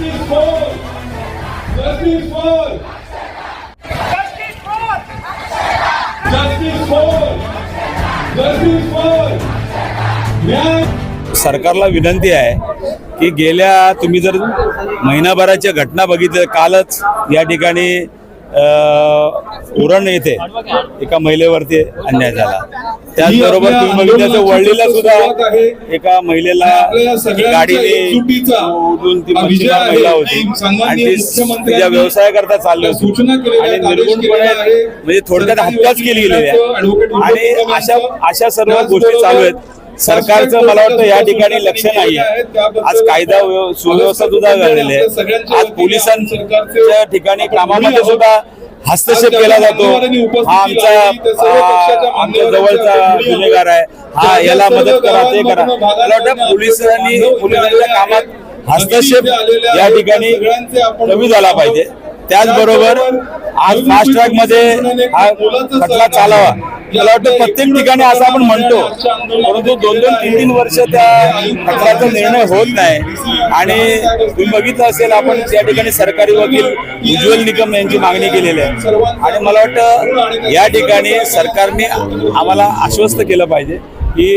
Justice for! Justice for! Justice for! Justice for! न्याय सरकारला विनंती आहे की गेल्या तुम्ही जर महिनाभराच्या घटना बघितल्या कालच या ठिकाणी उरण येथे एका महिलेवरती अन्याय झाला. त्याचबरोबर तुम्ही बघितलं वळलीला सुद्धा एका महिलेला गाडीने उडून ती मच्छीमार. महिला होती. आणि तिच्या व्यवसाय करता चालली होती. आणि निर्गुणपणे. म्हणजे थोडक्यात हत्याच केली गेलेली आहे. आणि अशा अशा सर्व गोष्टी चालू आहेत. सरकारचं मला वाटतं या ठिकाणी लक्ष नाही आज कायदा व्यव- सुव्यवस्था सुद्धा झालेली आहे. आज पोलिसांच्या ठिकाणी कामामध्ये सुद्धा हस्तक्षेप केला जातो. हा आमचा आमच्या जवळचा गुन्हेगार आहे. हा याला मदत करा ते करा. मला वाटतं पोलिसांनी पोलिसांच्या कामात हस्तक्षेप या ठिकाणी कमी झाला पाहिजे. त्याचबरोबर आज फास्ट ट्रॅकमध्ये हा खटला चालावा. मला वाटतं प्रत्येक ठिकाणी असं आपण म्हणतो. परंतु दोन दोन तीन तीन वर्ष त्या खटल्याचा निर्णय होत नाही. आणि तुम्ही बघितलं असेल आपण त्या ठिकाणी सरकारी वकील उज्ज्वल निकम यांची मागणी केलेली आहे. आणि मला वाटतं या ठिकाणी सरकारने आम्हाला आश्वस्त केलं पाहिजे की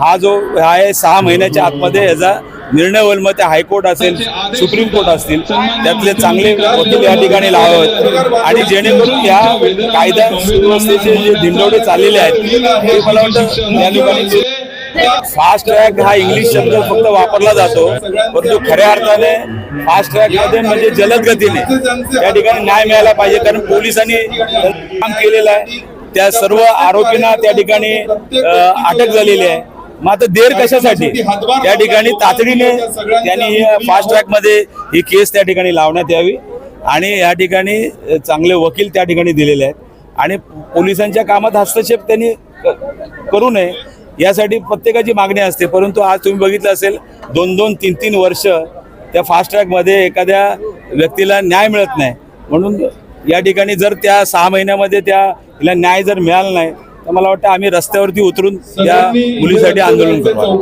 हा जो हा आहे सहा महिन्याच्या आतमध्ये याचा निर्णय मग ते हायकोर्ट असेल सुप्रीम कोर्ट असतील त्यातले चांगले वकील या ठिकाणी लावावेत आणि जेणेकरून या कायदा सुव्यवस्थेचे जे धिंडवडे चाललेले आहेत ते मला वाटतं या ठिकाणी फास्ट ट्रॅक हा इंग्लिश शब्द फक्त वापरला जातो परंतु खऱ्या अर्थाने फास्ट ट्रॅकमध्ये म्हणजे जलद गतीने त्या ठिकाणी न्याय मिळायला पाहिजे कारण पोलिसांनी काम केलेलं आहे. त्या सर्व आरोपींना त्या ठिकाणी अटक झालेली आहे. मग आता देर कशासाठी? त्या ठिकाणी तातडीने त्यांनी फास्ट ट्रॅकमध्ये ही केस त्या ठिकाणी लावण्यात यावी. आणि या ठिकाणी चांगले वकील त्या ठिकाणी दिलेले आहेत. आणि पोलिसांच्या कामात हस्तक्षेप त्यांनी करू नये यासाठी प्रत्येकाची मागणी असते. परंतु आज तुम्ही बघितलं असेल दोन दोन तीन तीन वर्ष त्या फास्ट ट्रॅकमध्ये एखाद्या व्यक्तीला न्याय मिळत नाही. म्हणून या ठिकाणी जर त्या सहा महिन्यामध्ये त्या तिला न्याय जर मिळाला नाही तर मला वाटतं आम्ही रस्त्यावरती उतरून त्या मुलीसाठी आंदोलन करू.